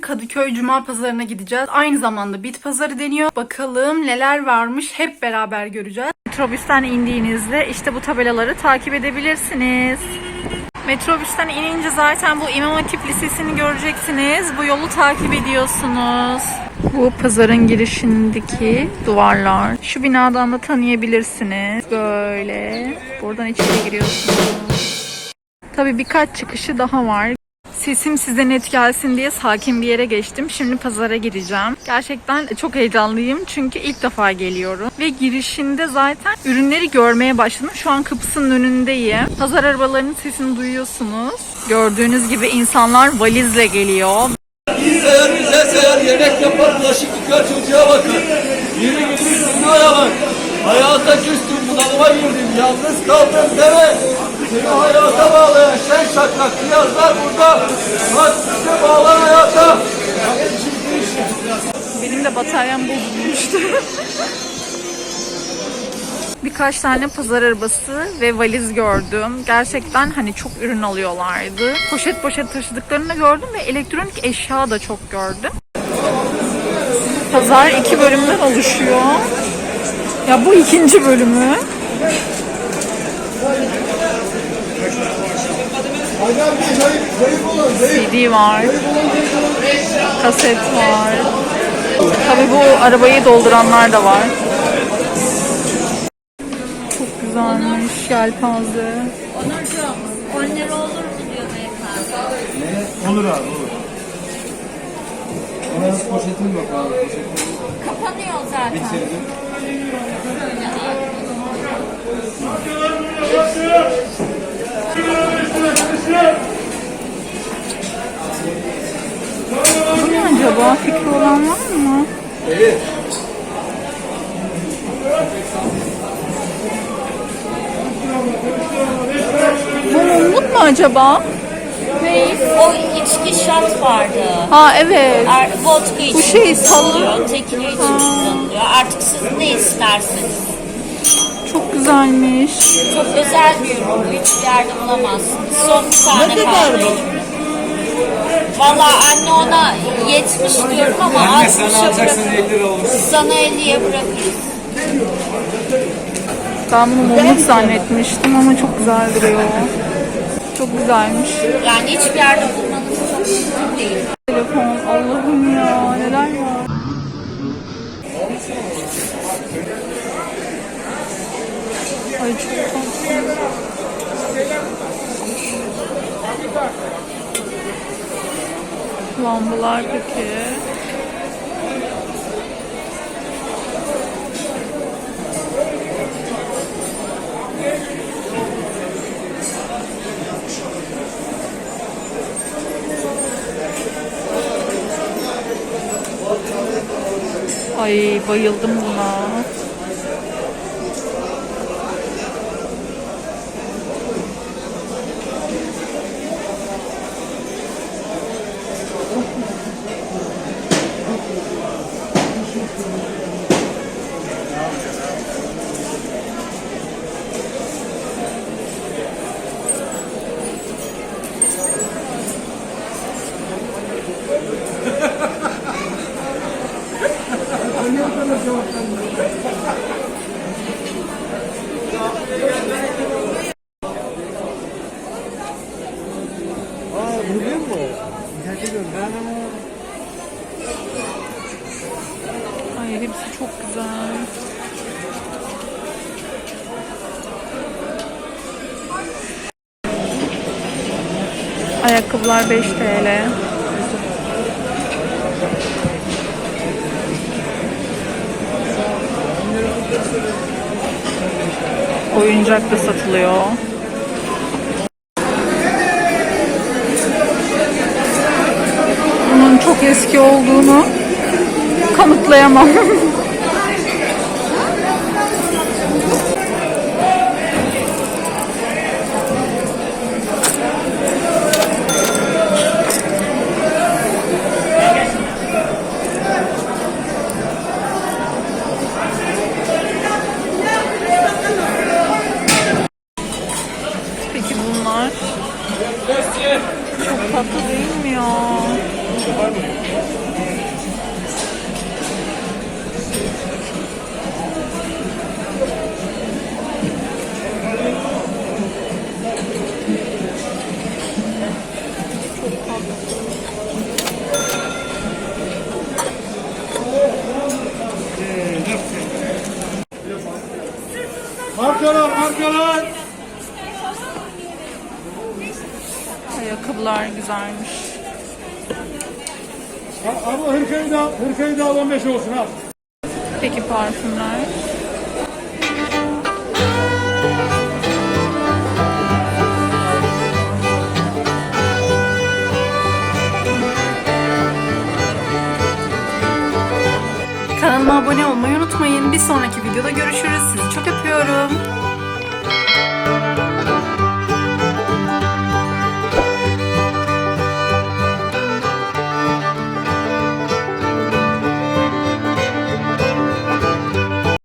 Kadıköy Cuma Pazarı'na gideceğiz. Aynı zamanda bit pazarı deniyor. Bakalım neler varmış hep beraber göreceğiz. Metrobüsten indiğinizde işte bu tabelaları takip edebilirsiniz. Metrobüsten inince zaten bu İmam Hatip Lisesi'ni göreceksiniz. Bu yolu takip ediyorsunuz. Bu pazarın girişindeki duvarlar. Şu binadan da tanıyabilirsiniz. Böyle. Buradan içeri giriyorsunuz. Tabii birkaç çıkışı daha var. Sesim size net gelsin diye sakin bir yere geçtim. Şimdi pazara gireceğim. Gerçekten çok heyecanlıyım çünkü ilk defa geliyorum. Ve girişinde zaten ürünleri görmeye başladım. Şu an kapısının önündeyim. Pazar arabalarının sesini duyuyorsunuz. Gördüğünüz gibi insanlar valizle geliyor. Seher bize seher yemek yapar bulaşık yıkar çocuğa bakar. Yürü gidiyor dünyaya bak. Hayata küstüm bunalıma girdim yalnız kaldım deme. Seni hayata bağlayan şen şakrak kıyaslar burada. Bak işte bağlan hayata. Benim de bataryam bozulmuştu. Birkaç tane pazar arabası ve valiz gördüm. Gerçekten hani çok ürün alıyorlardı. Poşet poşet taşıdıklarını gördüm ve elektronik eşya da çok gördüm. Pazar iki bölümden oluşuyor. Ya bu ikinci bölümü. CD var. Kaset var. Tabii bu arabayı dolduranlar da var. Çok güzelmiş yelpaze. Onurcuğum 10 lira olur mu diyor beyefendi. Olur abi olur. Ona poşetim yok abi. Poşetim Kapanıyor zaten. bitirdim. Bu ne acaba? Fikri olan var mı? Evet. Bu mumluk mu acaba? Ne? O içki şat vardı. Ha evet. Er, vodka için Bu şey, kullanılıyor, tekili için kullanılıyor. Artık siz ne isterseniz. Çok güzelmiş. Çok özel bir ürün bu. Hiçbir yerde bulamazsınız. Son bir tane kaldı. Valla anne ona 70 diyorum ama Anne 60'a sen alacaksın bırakırım. 50 lira olur. Sana 50'ye bırakırız. Ben bunu mumluk zannetmiştim ama çok güzel duruyor. Çok güzelmiş. Yani hiçbir yerde bulmanız çok mümkün değil. Telefon Allah'ım ya neler var. Ay çok tatlı. Lambalar peki. Ay bayıldım buna. Ay hepsi çok güzel. Ayakkabılar 5 TL. Oyuncak da satılıyor. Bunun çok eski olduğunu kanıtlayamam. Peki bunlar? Çok tatlı değil mi ya? Markalar. Ayakkabılar güzelmiş. Abi hırkayı da, hırkayı da al 15 olsun al. Peki parfümler. Kanalıma abone olmayı unutmayın. Bir sonraki videoda görüşürüz. Sizi çok seviyorum.